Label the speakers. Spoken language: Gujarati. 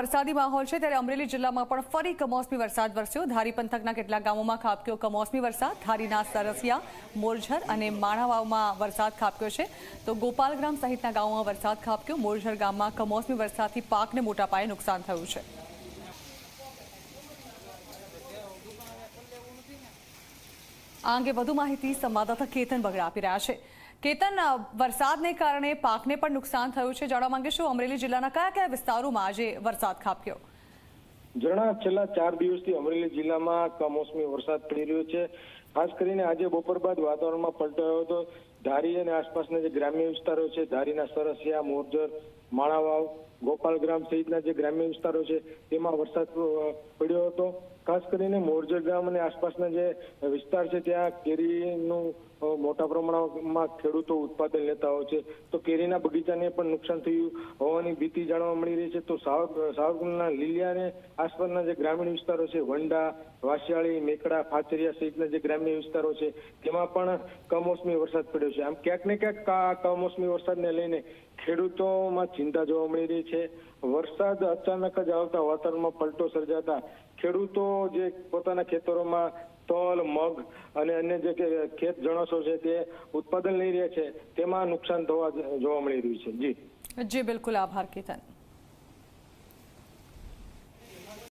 Speaker 1: વરસાદી માહોલ છે ત્યારે અમરેલી જિલ્લામાં પણ ફરી કમોસમી વરસાદ વરસ્યો. ધારી પંથકના કેટલાક ગામોમાં ખાબક્યો કમોસમી વરસાદ. ધારીના સરસિયા, મોરઝર અને માણાવાવમાં વરસાદ ખાબક્યો છે. તો ગોપાલગ્રામ સહિતના ગામોમાં વરસાદ ખાબક્યો. મોરઝર ગામમાં કમોસમી વરસાદથી પાકને મોટા પાયે નુકસાન થયું છે. આ અંગે વધુ માહિતી સંવાદદાતા કેતન બગડા આપી રહ્યા છે. કેતન વરસાદને કારણે પાકને પણ નુકસાન થયું છે. જાણવા માંગીશું અમરેલી જિલ્લાના કયા કયા વિસ્તારોમાં આજે વરસાદ ખાબક્યો?
Speaker 2: જણા છેલ્લા ચાર દિવસથી અમરેલી જિલ્લામાં કમોસમી વરસાદ પડી રહ્યો છે. ખાસ કરીને આજે બપોર બાદ વાતાવરણમાં પલટો આવ્યો હતો. ધારી અને આસપાસના જે ગ્રામ્ય વિસ્તારો છે, ધારીના સરસિયા, મોરજર, માણાવાવ, ગોપાલગ્રામ સહિતના જે ગ્રામ્ય વિસ્તારો છે, તેમાં વરસાદ પડ્યો હતો. ખાસ કરીને મોરજર ગામ અને આસપાસના જે વિસ્તાર છે, ત્યાં કેરીનું મોટા પ્રમાણમાં ખેડૂતો ઉત્પાદન લેતા હોય છે. તો કેરીના બગીચાને પણ નુકસાન થયું હોવાની ભીતિ જાણવા મળી રહી છે. તો સાવરકુંડના લીલિયા અને આસપાસના જે ગ્રામીણ વિસ્તારો છે, વંડા, વાસિયાળી, મેકડા, ફાચરિયા સહિતના જે ગ્રામ્ય વિસ્તારો છે, તેમાં પણ કમોસમી વરસાદ પડ્યો છે. આમ ક્યાંક ને ક્યાંક કમોસમી વરસાદને લઈને ખેડૂતોમાં ચિંતા જોવા મળી રહી છે. વરસાદ અચાનક જ આવતા વાતાવરણમાં પલટો સર્જાતા ખેડૂતો જે પોતાના ખેતરોમાં તલ, મગ અને અન્ય જે ખેત જણસો છે તે ઉત્પાદન લઈ રહ્યા છે. તેમાં નુકસાન થવા જોવા મળી રહ્યું છે. જી.
Speaker 1: જી, બિલકુલ આભાર, કેતન.